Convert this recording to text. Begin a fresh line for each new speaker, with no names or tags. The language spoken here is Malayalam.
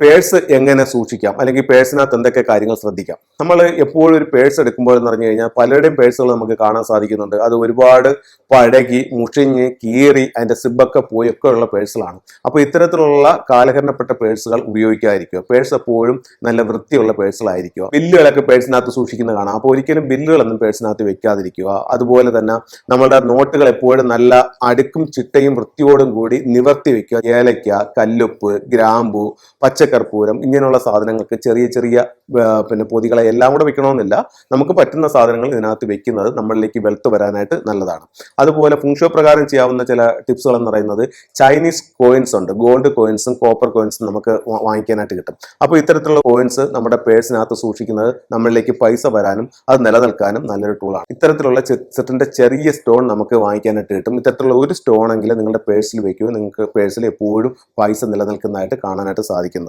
പേഴ്സ് എങ്ങനെ സൂക്ഷിക്കാം? അല്ലെങ്കിൽ പേഴ്സിനകത്ത് എന്തൊക്കെ കാര്യങ്ങൾ ശ്രദ്ധിക്കാം? നമ്മൾ എപ്പോഴും ഒരു പേഴ്സ് എടുക്കുമ്പോൾ എന്ന് പറഞ്ഞു കഴിഞ്ഞാൽ പലരുടെയും പേഴ്സുകൾ നമുക്ക് കാണാൻ സാധിക്കുന്നുണ്ട്. അത് ഒരുപാട് പഴകി മുഷിഞ്ഞ് കീറി അതിന്റെ സിബൊക്കെ പോയൊക്കെ ഉള്ള പേഴ്സുകളാണ്. അപ്പോൾ ഇത്തരത്തിലുള്ള കാലഹരണപ്പെട്ട പേഴ്സുകൾ ഉപയോഗിക്കാതിരിക്കുക. പേഴ്സ് എപ്പോഴും നല്ല വൃത്തിയുള്ള പേഴ്സുകളായിരിക്കുക. ബില്ലുകളൊക്കെ പേഴ്സിനകത്ത് സൂക്ഷിക്കുന്നത് കാണാം. അപ്പോൾ ഒരിക്കലും ബില്ലുകളൊന്നും പേഴ്സിനകത്ത് വെക്കാതിരിക്കുക. അതുപോലെ തന്നെ നമ്മുടെ നോട്ടുകൾ എപ്പോഴും നല്ല അടുക്കും ചിട്ടയും വൃത്തിയോടും കൂടി നിവർത്തി വെക്കുക. ഏലയ്ക്ക കല്ലുപ്പ് ഗ്രാമ്പു പച്ചക്കർപ്പൂരം ഇങ്ങനെയുള്ള സാധനങ്ങൾക്ക് ചെറിയ ചെറിയ പിന്നെ പൊതികളെ എല്ലാം കൂടെ വെക്കണമെന്നില്ല. നമുക്ക് പറ്റുന്ന സാധനങ്ങൾ ഇതിനകത്ത് വെക്കുന്നത് നമ്മളിലേക്ക് വെളുത്ത് വരാനായിട്ട് നല്ലതാണ്. അതുപോലെ ഫുങ്ഷോ പ്രകാരം ചെയ്യാവുന്ന ചില ടിപ്സുകൾ എന്ന് പറയുന്നത് ചൈനീസ് കോയിൻസ് ഉണ്ട്. ഗോൾഡ് കോയിൻസും കോപ്പർ കോയിൻസും നമുക്ക് വാങ്ങിക്കാനായിട്ട് കിട്ടും. അപ്പോൾ ഇത്തരത്തിലുള്ള കോയിൻസ് നമ്മുടെ പേഴ്സിനകത്ത് സൂക്ഷിക്കുന്നത് നമ്മളിലേക്ക് പൈസ വരാനും അത് നിലനിൽക്കാനും നല്ലൊരു ടൂളാണ് ഇത്തരത്തിലുള്ള സെറ്റിന്റെ ചെറിയ സ്റ്റോൺ നമുക്ക് വാങ്ങിക്കാനായിട്ട് കിട്ടും. ഇത്തരത്തിലുള്ള ഒരു സ്റ്റോൺ എങ്കിലും നിങ്ങളുടെ പേഴ്സിൽ വെക്കുകയോ നിങ്ങൾക്ക് പേഴ്സിൽ എപ്പോഴും പൈസ നിലനിൽക്കുന്നതായിട്ട് കാണാനായിട്ട് സാധിക്കുന്നതാണ്.